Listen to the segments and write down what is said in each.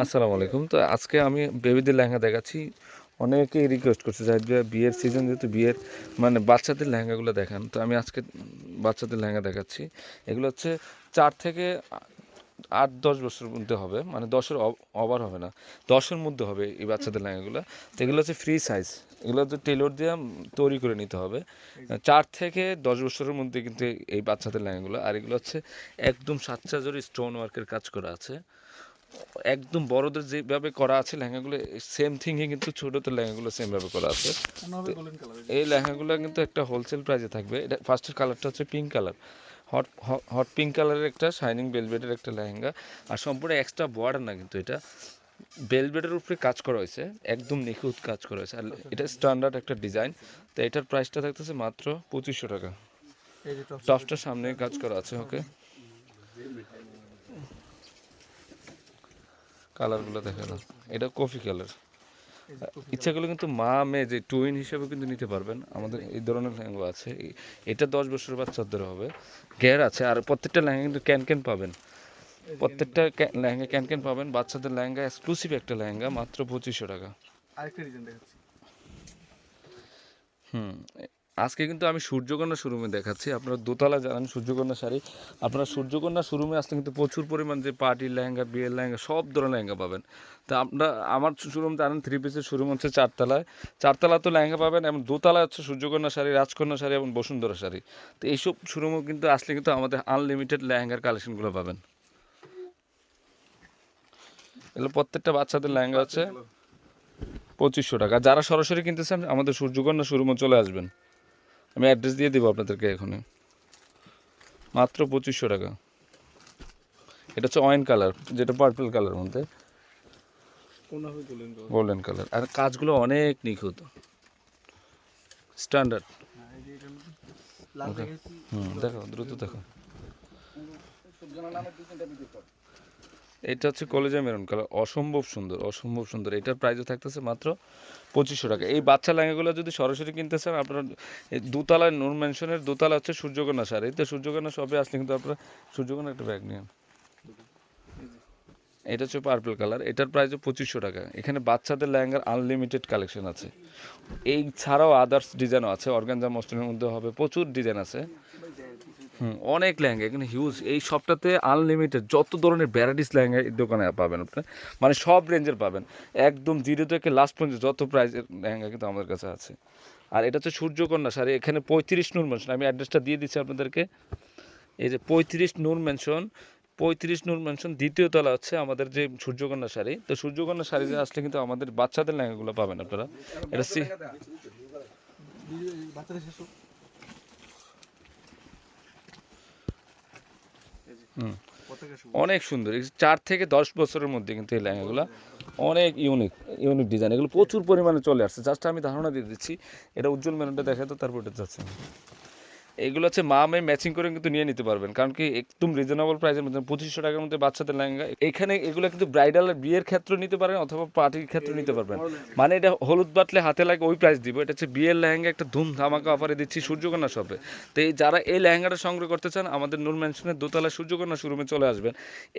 আসসালামু আলাইকুম। তো আজকে আমি বেবিদের লেহেঙ্গা দেখাচ্ছি। অনেকেই রিকোয়েস্ট করছে বিয়ের সিজন যেহেতু বিয়ের মানে বাচ্চাদের লেহেঙ্গাগুলো দেখান। তো আমি আজকে বাচ্চাদের লেহেঙ্গা দেখাচ্ছি। এগুলো হচ্ছে চার থেকে আট দশ বছরের মধ্যে হবে মানে দশের ওভার হবে না। দশের মধ্যে হবে এই বাচ্চাদের লেহেঙ্গাগুলো তো এগুলো হচ্ছে ফ্রি সাইজ এগুলো হচ্ছে টেলর দিয়ে তৈরি করে নিতে হবে। চার থেকে দশ বছরের মধ্যে কিন্তু এই বাচ্চাদের লেহেঙ্গাগুলো আর এগুলো হচ্ছে একদম সাতচা জোরে স্টোন ওয়ার্কের কাজ করা আছে। একদম বড়দের যেভাবে করা আছে লেহেঙ্গাগুলো সেম থিংই কিন্তু ছোটদের লেহেঙ্গাগুলো সেমভাবে করা আছে। এই লেহেঙ্গাগুলো কিন্তু একটা হোলসেল প্রাইসে থাকবে। এটা ফার্স্টের কালারটা হচ্ছে pink colour hot hot pink কালারের একটা শাইনিং বেলভেটের একটা লেহেঙ্গা। আর সম্পূর্ণ এক্সট্রা বর্ডার না কিন্তু এটা। বেলভেটের উপরে কাজ করা হয়েছে একদম নিখুঁত কাজ করা হয়েছে। আর এটা স্ট্যান্ডার্ড একটা ডিজাইন তো এটার প্রাইসটা থাকতেছে মাত্র পঁচিশশো টাকা। টপসটার সামনে কাজ করা আছে ওকে কালারগুলো দেখে এটা কফি কালার ইচ্ছা করলে কিন্তু মা মেয়ে যে টুইন হিসেবে কিন্তু নিতে পারবেন। আমাদের এই ধরনের লেহেঙ্গা আছে। এটা দশ বছরের বাচ্চাদের হবে। গের আছে। আর প্রত্যেকটা লেহেঙ্গা কিন্তু ক্যান ক্যান পাবেন। প্রত্যেকটা লেহেঙ্গা ক্যান ক্যান পাবেন। বাচ্চাদের লেহেঙ্গা এক্সক্লুসিভ একটা লেহেঙ্গা মাত্র পঁচিশশো টাকা। আরেকটা ডিজাইন দেখাচ্ছি। হুম আজকে কিন্তু আমি সূর্যকন্যা শোরুমে দেখাচ্ছি। আপনারা দোতলা জানেন সূর্যকন্যা শাড়ি। আপনারা সূর্যকন্যা শোরুমে আসলে কিন্তু প্রচুর পরিমাণ যে পার্টির লেহেঙ্গা, বিয়ের লেহেঙ্গা, সব ধরনের লেহেঙ্গা পাবেন। তা আপনারা আমার শোরুম জানেন থ্রি পিসের শোরুম হচ্ছে চারতলায়। চারতলা তো লেহেঙ্গা পাবেন এবং দোতলা হচ্ছে সূর্যকন্যা শাড়ি, রাজকন্যা শাড়ি এবং বসুন্ধরা শাড়ি। তো এইসব শোরুমও কিন্তু আসলে কিন্তু আমাদের আনলিমিটেড লেহেঙ্গার কালেকশনগুলো পাবেন। এগুলো প্রত্যেকটা বাচ্চাদের লেহেঙ্গা আছে। পঁচিশশো টাকা। যারা সরাসরি কিনতেছেন আমাদের সূর্যকন্যা শোরুমে চলে আসবেন। আমি অ্যাড্রেস দিয়ে দেবো আপনাদেরকে এখানে মাত্র পঁচিশশো টাকা। এটা হচ্ছে অয়েন কালার যেটা পার্পল কালার মধ্যে। গোল্ডেন কালার আর কাজগুলো অনেক নিখুঁত। স্ট্যান্ডার্ড হুম দেখো দ্রুত দেখো। এটা হচ্ছে কলেজা মেরুন কালার অসম্ভব সুন্দর অসম্ভব সুন্দর। এটার প্রাইসও থাকতেছে মাত্র পঁচিশশো টাকা। এই বাচ্চা লেহেঙ্গাগুলো যদি সরাসরি কিনতে চান, আপনার এই দুতলায় নূর মেনশনের দোতলা হচ্ছে সূর্যকন্যা শাড়ি। তো সূর্যকন্যা সবে আসলে কিন্তু আপনার সূর্যকন্যা একটা ব্যাগ নিয়ে এটা হচ্ছে পার্পল কালার এটার প্রাইসও পঁচিশশো টাকা। এখানে বাচ্চাদের লেহেঙ্গার আনলিমিটেড কালেকশন আছে। এই ছাড়াও আদার্স ডিজাইনও আছে। অর্গানজা মস্টিনের মধ্যে হবে, প্রচুর ডিজাইন আছে। হুম, অনেক লেহেঙ্গা, এখানে হিউজ এই শপটাতে আনলিমিটেড যত ধরনের ভ্যারাইটিস লেহেঙ্গা এই দোকানে পাবেন আপনি। মানে সব রেঞ্জের পাবেন। একদম জিরো থেকে লাস্ট পর্যন্ত যত প্রাইসের লেহেঙ্গা কিন্তু আমাদের কাছে আছে। আর এটা হচ্ছে সূর্যকন্যা শাড়ি, এখানে পঁয়ত্রিশ নূর মেনশন আমি অ্যাড্রেসটা দিয়ে দিচ্ছি আপনাদেরকে। এই যে পঁয়ত্রিশ নূর মেনশন পঁয়ত্রিশ নূর মেনশন দ্বিতীয় তলা হচ্ছে আমাদের যে সূর্যকন্যা শাড়ি। তো সূর্যকন্যা শাড়িতে আসলে কিন্তু আমাদের বাচ্চাদের লেহেঙ্গাগুলো পাবেন আপনারা। এটা সি বাচ্চাদের শেষ হোক। এই যে, হুম পতাকা শুভ। অনেক সুন্দর। চার থেকে দশ বছরের মধ্যে কিন্তু এই লেহেঙ্গাগুলো অনেক ইউনিক ইউনিক ডিজাইন এগুলো প্রচুর পরিমাণে চলে আসছে। জাস্ট আমি ধারণা দিয়ে দিচ্ছি এটা উজ্জ্বল মেনুটা দেখা তো তারপর এটা যাচ্ছে। এইগুলো হচ্ছে মা মেয়ে ম্যাচিং করে কিন্তু নিয়ে নিতে পারবেন। কারণ কি একদম রিজনেবল প্রাইসের মধ্যে, পঁচিশশো টাকার মধ্যে বাচ্চাদের লেহেঙ্গা। এখানে এগুলো কিন্তু ব্রাইডাল বিয়ের ক্ষেত্রে নিতে পারেন অথবা পার্টির ক্ষেত্রে নিতে পারবেন। মানে এটা হলুদ বাটলে হাতে লাগে ওই প্রাইস দিব। এটা হচ্ছে বিয়ের লেহেঙ্গা একটা ধুম ধামাকা অফারে দিচ্ছি সূর্যকন্যা শপে তো এই যারা এই লেহেঙ্গাটা সংগ্রহ করতে চান, আমাদের নূর ম্যানশনের দোতলা সূর্যকন্যা শোরুমে চলে আসবেন।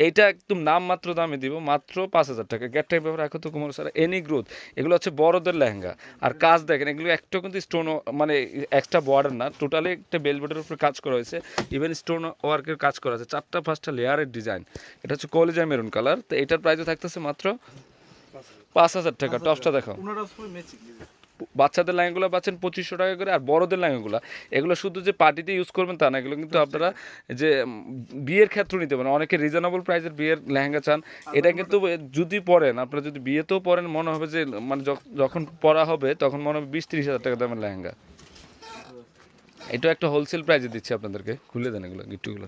এইটা একদম নাম মাত্র দামে দিব, মাত্র পাঁচ হাজার টাকা। গ্যাট টাইপ ব্যাপার এখন তো কুমার স্যার এনি গ্রোথ এগুলো হচ্ছে বড়দের লেহেঙ্গা। আর কাজ দেখেন, এগুলো একটা কিন্তু স্টোন মানে এক্সট্রা বর্ডার না। টোটালি একটা বেলবেটের উপরে কাজ করা হয়েছে ইভেন স্টোন ওয়ার্কের কাজ করা আছে। চারটা পাঁচটা লেয়ারের ডিজাইন এটা হচ্ছে কলেজা মেরুন কালার তো এটার প্রাইসও থাকতেছে মাত্র পাঁচ হাজার টাকা। টপসটা দেখো বাচ্চাদের লেহেঙ্গাগুলো পাচ্ছেন পঁচিশশো টাকা করে আর বড়দের লেহেঙ্গাগুলো। এগুলো শুধু যে পার্টিতে ইউজ করবেন তা না এগুলো কিন্তু আপনারা যে বিয়ের ক্ষেত্রে নিতে পারেন। অনেকে রিজনেবল প্রাইসের বিয়ের লেহেঙ্গা চান। এটা কিন্তু যদি পরেন আপনারা যদি বিয়েতেও পরেন মনে হবে যে মানে যখন পরা হবে তখন মনে হবে বিশ তিরিশ হাজার টাকা দামের লেহেঙ্গা। এটা একটা হোলসেল প্রাইসে দিচ্ছি আপনাদেরকে। খুলে দেন এগুলো গিট্টুগুলো।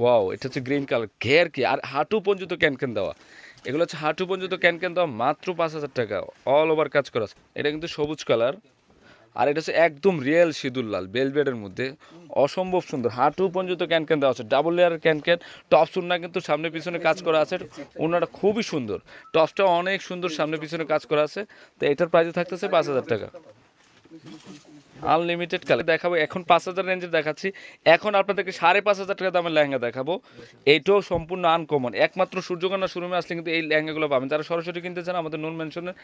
ওয়াও এটা হচ্ছে গ্রিন কালার ঘের কি? আর হাঁটু পর্যন্ত ক্যান ক্যান দেওয়া। এগুলো হচ্ছে হাঁটু পর্যন্ত ক্যান ক্যান দেওয়া মাত্র পাঁচ হাজার টাকা। অল ওভার কাজ করা এটা কিন্তু সবুজ কালার আর এটা হচ্ছে একদম রিয়েল সিঁদুর লাল বেলবেডের মধ্যে। অসম্ভব সুন্দর। হাঁটু পর্যন্ত ক্যান ক্যান দেওয়া আছে। ডাবল লেয়ারের ক্যান ক্যান। টপ সুন্না কিন্তু সামনে পিছনে কাজ করা আছে। ওনাটা খুবই সুন্দর। টপসটা অনেক সুন্দর সামনে পিছনে কাজ করা আছে। তো এটার প্রাইসে থাকতেছে পাঁচ হাজার টাকা। আনলিমিটেড কালার দেখাবো, এখন পাঁচ হাজার রেঞ্জের দেখাচ্ছি। এখন আপনাদেরকে সাড়ে পাঁচ হাজার টাকা দামের লেহেঙ্গা দেখাবো। এইটাও সম্পূর্ণ আনকমন একমাত্র সূর্যকন্যা শোরুমে আসলে কিন্তু এই লেহেঙ্গাগুলো পাবেন। যারা সরাসরি কিনতে চান, আমাদের নুন মেনশনের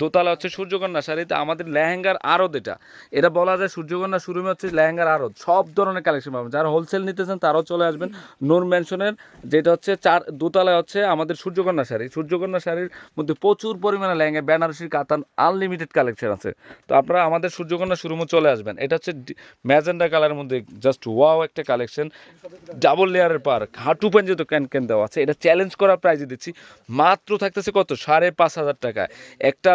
দোতলা হচ্ছে সূর্যকন্যা শাড়িতে আমাদের লেহেঙ্গার আরত এটা। এটা বলা যায় সূর্যকন্যা শোরুমে হচ্ছে লেহেঙ্গার আরত সব ধরনের কালেকশন পাবেন। যারা হোলসেল নিতে চান, তারাও চলে আসবেন নূর মেনশনের যেটা হচ্ছে চার, দোতলায় হচ্ছে আমাদের সূর্যকন্যা শাড়ি। সূর্যকন্যা শাড়ির মধ্যে প্রচুর পরিমাণে লেহেঙ্গা, বেনারসির কাতান আনলিমিটেড কালেকশন আছে। তো আপনারা আমাদের সূর্যকন্যা শোরুমে চলে আসবেন। এটা হচ্ছে ম্যাজেন্ডা কালারের মধ্যে জাস্ট ওয়াও একটা কালেকশন ডাবল লেয়ারের পার হাঁটু পর্যন্ত ক্যান ক্যান দেওয়া আছে, এটা চ্যালেঞ্জ করার প্রাইজে দিচ্ছি। মাত্র থাকতেছে কত? সাড়ে পাঁচ হাজার টাকায়। একটা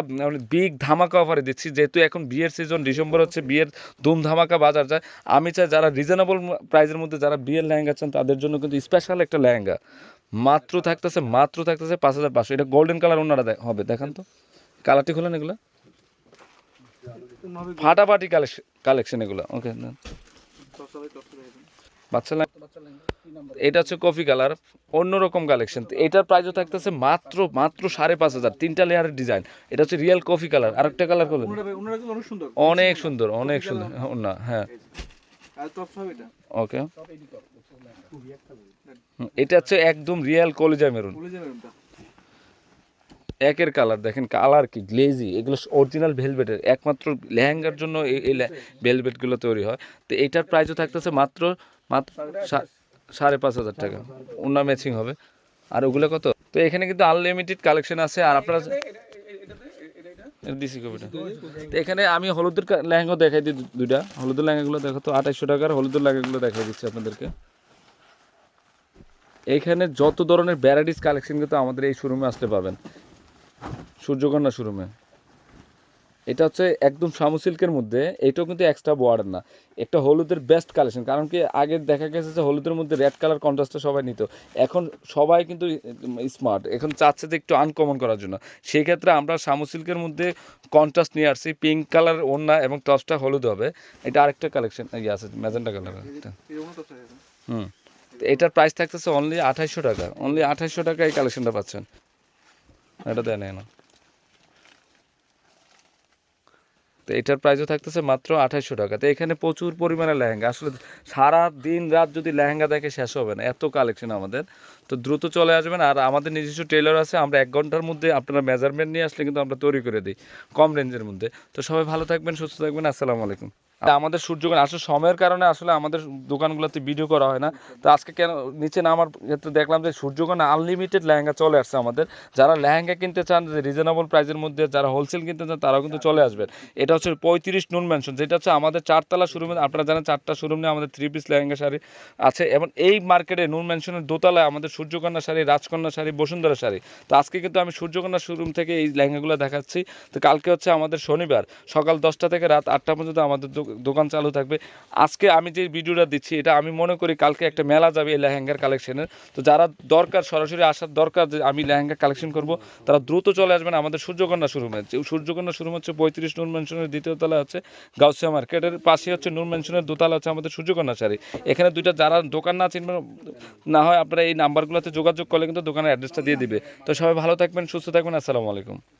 বিগ ধামাকা অফারে দিচ্ছি, যেহেতু এখন বিয়ের সিজন ডিসেম্বর হচ্ছে বিয়ের ধুম ধামাকা বাজার যায়। আমি চাই যারা রিজনেবল প্রাইজের মধ্যে যারা বিয়ের লেহেঙ্গা চান, তাদের জন্য কিন্তু স্পেশাল একটা লেহেঙ্গা। মাত্র থাকতেছে মাত্র থাকতেছে পাঁচ হাজার পাঁচশো। এটা গোল্ডেন কালার ওনারা হবে, দেখান তো। কালারটি খুলেন এগুলো। ফাটাফাটি কালেকশন কালেকশন এগুলো। ওকে বাচ্চা এটা হচ্ছে কফি কালার অন্যরকম কালেকশন। এটার প্রাইসও থাকতেছে মাত্র মাত্র সাড়ে পাঁচ হাজার। তিনটা লেয়ারের ডিজাইন এটা হচ্ছে রিয়েল কফি কালার আরেকটা কালার করলেন? অনেক সুন্দর। অনেক সুন্দর না হ্যাঁ। আর ওকে এটা? হচ্ছে একদম রিয়েল কলিজা মেরুন একের কালার দেখেন কালার কি গ্লেজি এগুলো অরিজিনাল ভেলভেটের একমাত্র লেহেঙ্গার জন্য এই- ভেলভেটগুলো তৈরি হয়। তো এইটার প্রাইসও থাকতেছে মাত্র মাত্র সাড়ে পাঁচ হাজার টাকা। ওনার ম্যাচিং হবে। আর ওগুলো কত? তো এখানে কিন্তু আনলিমিটেড কালেকশন আছে, আর আপনারা দিছি কবিটা তো এখানে আমি হলুদের লেহেঙ্গা দেখাই দিই দুইটা। হলুদের লেহেঙ্গাগুলো দেখো তো, আঠাইশশো টাকার হলুদের লেহেঙ্গাগুলো দেখাই দিচ্ছি আপনাদেরকে। এখানে যত ধরনের ভ্যারাইটিস কালেকশন কিন্তু আমাদের এই শোরুমে আসতে পাবেন সূর্যকন্যা শোরুমে এটা হচ্ছে একদম শামু সিল্কের মধ্যে, এটাও কিন্তু এক্সট্রা বর্ডার না। একটা হলুদের বেস্ট কালেকশন কারণ কি আগে দেখা গেছে যে হলুদের মধ্যে রেড কালার কন্ট্রাস্টটা সবাই নিত। এখন সবাই কিন্তু স্মার্ট এখন চাচ্ছে যে একটু আনকমন করার জন্য। সেই ক্ষেত্রে আমরা শামু সিল্কের মধ্যে কন্ট্রাস্ট নিয়ে আসছি পিঙ্ক কালার ওড়না এবং টপসটা হলুদ হবে। এটা আরেকটা কালেকশন ইয়ে আছে ম্যাজেন্টা কালার হুম। এটার প্রাইস থাকতেছে অনলি আঠাইশশো টাকা। অনলি আঠাইশশো টাকা এই কালেকশনটা পাচ্ছেন। এটা দেয় না তো এটার প্রাইসও থাকতেছে মাত্র আঠাইশশো টাকা। তো এখানে প্রচুর পরিমাণে লেহেঙ্গা। আসলে সারা দিন রাত যদি লেহেঙ্গা দেখে শেষ হবে না, এত কালেকশন আমাদের। তো দ্রুত চলে আসবেন আর আমাদের নিজস্ব টেলার আছে, আমরা এক ঘণ্টার মধ্যে আপনারা মেজারমেন্ট নিয়ে আসলে কিন্তু আমরা তৈরি করে দিই, কম রেঞ্জের মধ্যে। তো সবাই ভালো থাকবেন, সুস্থ থাকবেন, আসসালামু আলাইকুম। আমাদের সূর্যগ্রহণ আসলে সময়ের কারণে আসলে আমাদের দোকানগুলোতে ভিডিও করা হয় না। তো আজকে কেন নিচে নামার ক্ষেত্রে দেখলাম যে সূর্যগ্রহণ আনলিমিটেড লেহেঙ্গা চলে আসছে আমাদের। যারা লেহেঙ্গা কিনতে চান, যে রিজনেবল প্রাইসের মধ্যে যারা হোলসেল কিনতে চান, তারাও কিন্তু চলে আসবেন। এটা হচ্ছে পঁয়ত্রিশ নুন ম্যানশন যেটা হচ্ছে আমাদের চারতলা শোরুমে আপনারা জানেন চারটা শোরুম নিয়ে আমাদের থ্রি পিস লেহেঙ্গা শাড়ি আছে। এবং এই মার্কেটে নুন ম্যানশনের দোতলায় আমাদের সূর্যকন্যা শাড়ি রাজকন্যা শাড়ি, বসুন্ধরা শাড়ি। তো আজকে কিন্তু আমি সূর্যকন্যা শোরুম থেকে এই লেহেঙ্গাগুলো দেখাচ্ছি। তো কালকে হচ্ছে আমাদের শনিবার, সকাল দশটা থেকে রাত আটটা পর্যন্ত আমাদের দোকান চালু থাকবে। আজকে আমি যে ভিডিওটা দিচ্ছি, এটা আমি মনে করি কালকে একটা মেলা যাবে এই লেহেঙ্গার কালেকশনের তো যারা দরকার, সরাসরি আসার দরকার যে আমি লেহেঙ্গা কালেকশন করব, তারা দ্রুত চলে আসবেন আমাদের সূর্যকন্যা যে সূর্যকন্যা শোরুম হচ্ছে পঁয়ত্রিশ নূর মেনশনের দ্বিতীয় তলা হচ্ছে গাউসিয়া মার্কেটের পাশে হচ্ছে নূর মেনশনের দোতলা হচ্ছে আমাদের সূর্যকন্যা শাড়ি। এখানে দুইটা, যারা দোকান না চিনবেন, না হয় আপনারা এই নাম্বারগুলোতে যোগাযোগ করলে কিন্তু দোকানের অ্যাড্রেসটা দিয়ে দিবে। তো সবাই ভালো থাকবেন, সুস্থ থাকবেন, আসসালামু আলাইকুম।